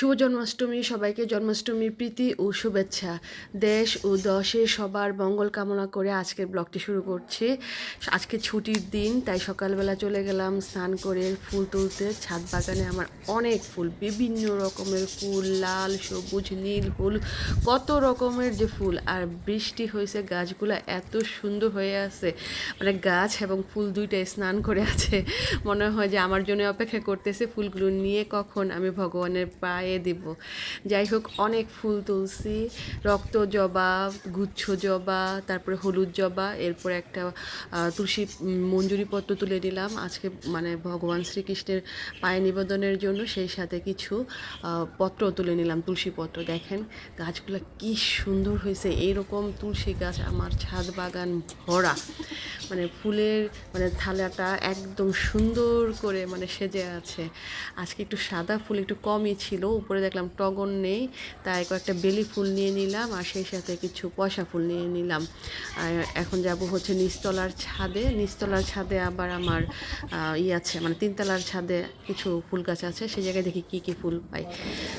শুভ জন্মাষ্টমী, সবাইকে জন্মাষ্টমীর প্রীতি ও শুভেচ্ছা। দেশ ও দশে সবার মঙ্গল কামনা করে আজকের ব্লগটি শুরু করছি। আজকে ছুটির দিন, তাই সকালবেলা চলে গেলাম স্নান করে ফুল তুলতে। ছাদ বাগানে আমার অনেক ফুল, বিভিন্ন রকমের ফুল, লাল, সবুজ, নীল ফুল কত রকমের যে ফুল। আর বৃষ্টি হয়েছে, গাছগুলো এত সুন্দর হয়ে আছে। মানে গাছ এবং ফুল দুইটাই স্নান করে আছে। মনে হয় যে আমার জন্য অপেক্ষা করতেছে ফুলগুলো নিয়ে কখন আমি ভগবানের পায়ে দিব। যাই হোক অনেক ফুল তুলছি। রক্ত জবা গুচ্ছ জবা তারপরে হলুদ জবা এরপর একটা তুলসী উম, মঞ্জুরি পত্র তুলে নিলাম। আজকে মানে ভগবান শ্রীকৃষ্ণের পায়ে নিবেদনের জন্য সেই সাথে কিছু পত্র তুলে নিলাম তুলসী পত্র। দেখেন গাছগুলো কি সুন্দর হয়েছে। এইরকম তুলসী গাছ আমার ছাদ বাগান ভরা। মানে ফুলের মানে থালাটা একদম সুন্দর করে মানে সেজে আছে। আজকে একটু সাদা ফুল একটু কমই ছিল উপরে দেখলাম টগর নেই, তাই কয়েকটা বেলি ফুল নিয়ে নিলাম আর সেই সাথে কিছু পয়সা ফুল নিয়ে নিলাম। আর এখন যাব হচ্ছে নিচতলার ছাদে নিচতলার ছাদে আবার আমার ই আছে মানে তিনতলার ছাদে কিছু ফুল গাছ আছে, সেই জায়গায় দেখি কী কী ফুল পাই।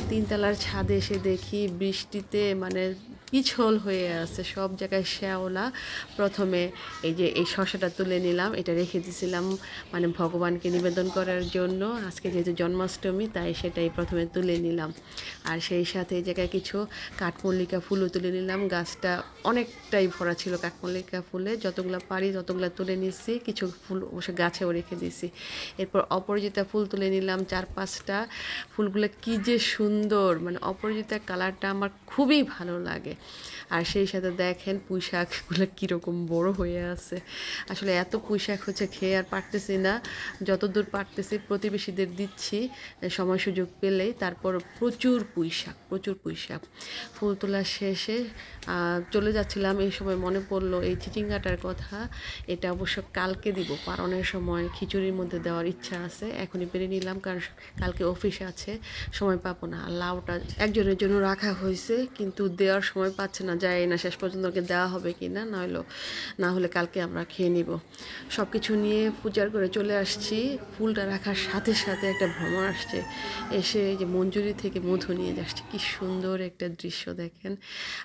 তিনতলার ছাদে এসে দেখি বৃষ্টিতে মানে পিছল হয়ে আছে, সব জায়গায় শ্যাওলা। প্রথমে এই যে এই শশাটা তুলে নিলাম, এটা রেখে দিয়েছিলাম মানে ভগবানকে নিবেদন করার জন্য। আজকে যেহেতু জন্মাষ্টমী, তাই সেটাই প্রথমে তুলে নিলাম। আর সেই সাথে এই জায়গায় কিছু কাঠমল্লিকা ফুলও তুলে নিলাম। গাছটা অনেকটাই ভরা ছিল কাঠমল্লিকা ফুলে। যতগুলো পারি ততগুলো তুলে নিচ্ছি কিছু ফুল অবশ্য গাছেও রেখে দিয়েছি। এরপর অপরাজিতা ফুল তুলে নিলাম, চার পাঁচটা। ফুলগুলো কি যে সুন্দর! মানে অপরাজিতা কালারটা আমার খুবই ভালো লাগে। আর সেই সাথে দেখেন পুঁই শাকগুলো কীরকম বড় হয়ে আছে। আসলে এত পুঁই শাক হচ্ছে খেয়ে আর পারতেছি না। যতদূর পারতেছি প্রতিবেশীদের দিচ্ছি সময় সুযোগ পেলেই তারপর প্রচুর পুঁই শাক প্রচুর পুঁই শাক ফুল তোলা শেষে চলে যাচ্ছিলাম, এই সময় মনে পড়ল এই চিচিঙ্গাটার কথা, এটা অবশ্য কালকে দিব পারণের সময় খিচুড়ির মধ্যে দেওয়ার ইচ্ছা আছে, এখনই পেরে নিলাম, কারণ কালকে অফিস আছে, সময় পাবো না। লাউটা একজনের জন্য রাখা হয়েছে, কিন্তু দেওয়ার সময় পাচ্ছে না যায় না শেষ পর্যন্ত ওকে দেওয়া হবে কি না নইলো না হলে কালকে আমরা খেয়ে নিব। সব কিছু নিয়ে পূজার করে চলে আসছি। ফুলটা রাখার সাথে সাথে একটা ভ্রমণ আসছে। এসে যে মঞ্জুরি থেকে মধু নিয়ে যাচ্ছে। কি সুন্দর একটা দৃশ্য দেখেন।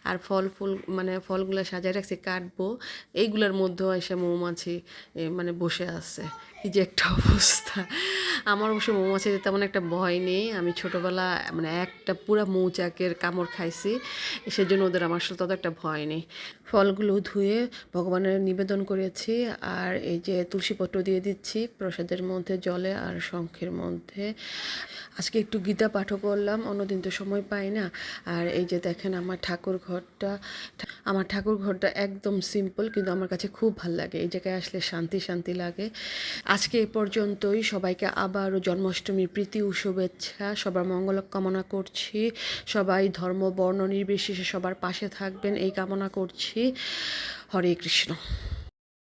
আর ফল ফুল মানে ফলগুলো সাজায় রাখছে, কাটবো। এইগুলোর মধ্যেও এসে মৌমাছি মানে বসে আছে। কি যে একটা অবস্থা। আমার অবশ্য মৌমাছিতে তেমন একটা ভয় নেই। আমি ছোটোবেলা মানে একটা পুরা মৌচাকের কামড় খাইছি। সেজন্য ওদের আমার সাথে তত একটা ভয় নেই। ফলগুলো ধুয়ে ভগবানের নিবেদন করেছি আর এই যে তুলসীপত্র দিয়ে দিচ্ছি প্রসাদের মধ্যে, জলে আর শঙ্খের মধ্যে। আজকে একটু গীতা পাঠও করলাম, অন্যদিন তো সময় পাই না। আর এই যে দেখেন আমার ঠাকুর ঘরটা, আমার ঠাকুর ঘরটা একদম সিম্পল কিন্তু আমার কাছে খুব ভালো লাগে। এই জায়গায় আসলে শান্তি শান্তি লাগে। আজকে এ পর্যন্তই। সবাইকে আবারও জন্মাষ্টমীর প্রীতি ও শুভেচ্ছা। সবার মঙ্গল কামনা করছি। সবাই ধর্ম, বর্ণ নির্বিশেষে সবার পাশে থাকবেন। এই কামনা করছি। হরে কৃষ্ণ।